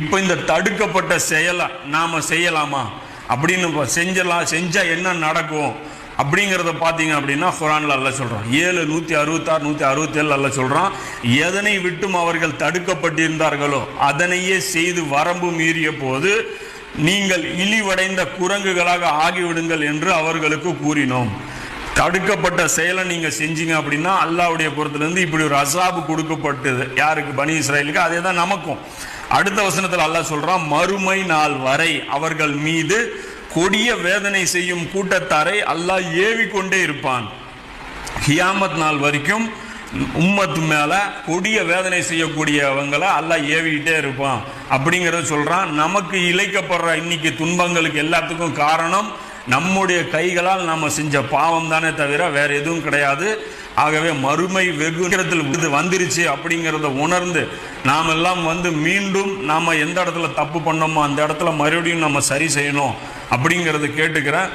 இப்போ இந்த தடுக்கப்பட்ட செயலை நாம் செய்யலாமா? அப்படின்னு செஞ்சலாம் செஞ்சால் என்ன நடக்கும்? அப்படிங்கிறத பார்த்தீங்க அப்படின்னா குரான்ல அல்ல சொல்கிறான் ஏழு நூற்றி அறுபத்தாறு நூற்றி அறுபத்தேழு அல்ல சொல்கிறான் எதனை விட்டும் அவர்கள் தடுக்கப்பட்டிருந்தார்களோ அதனையே செய்து வரம்பு மீறிய போது நீங்கள் இழிவடைந்த குரங்குகளாக ஆகிவிடுங்கள் என்று அவர்களுக்கு கூறினோம். தடுக்கப்பட்ட செயலை நீங்கள் செஞ்சீங்க அப்படின்னா அல்லாவுடைய பொறுத்துலேருந்து இப்படி ஒரு அசாபு கொடுக்கப்பட்டது. யாருக்கு? பனி இஸ்ராயலுக்கு அதே தான் நமக்கும். அடுத்த வசனத்தில் அல்லாஹ் சொல்றான் மறுமை நாள் வரை அவர்கள் மீது கொடிய வேதனை செய்யும் கூட்டத்தாரை அல்லாஹ் ஏவிக்கொண்டே இருப்பான். ஹியாமத் நாள் வரைக்கும் உம்மத்து மேல கொடிய வேதனை செய்யக்கூடியவங்களை அல்லாஹ் ஏவிக்கிட்டே இருப்பான். அப்படிங்கிறத சொல்றான். நமக்கு இழைக்கப்படுற இன்னைக்கு துன்பங்களுக்கு எல்லாத்துக்கும் காரணம் நம்முடைய கைகளால் நம்ம செஞ்ச பாவம் தானே தவிர வேற எதுவும் கிடையாது. ஆகவே மறுமை வெகு நேரத்தில் இது வந்துருச்சு அப்படிங்கிறத உணர்ந்து நாம் எல்லாம் வந்து மீண்டும் நாம் எந்த இடத்துல தப்பு பண்ணோமோ அந்த இடத்துல மறுபடியும் நம்ம சரி செய்யணும் அப்படிங்கிறத கேட்டுக்கிறேன்.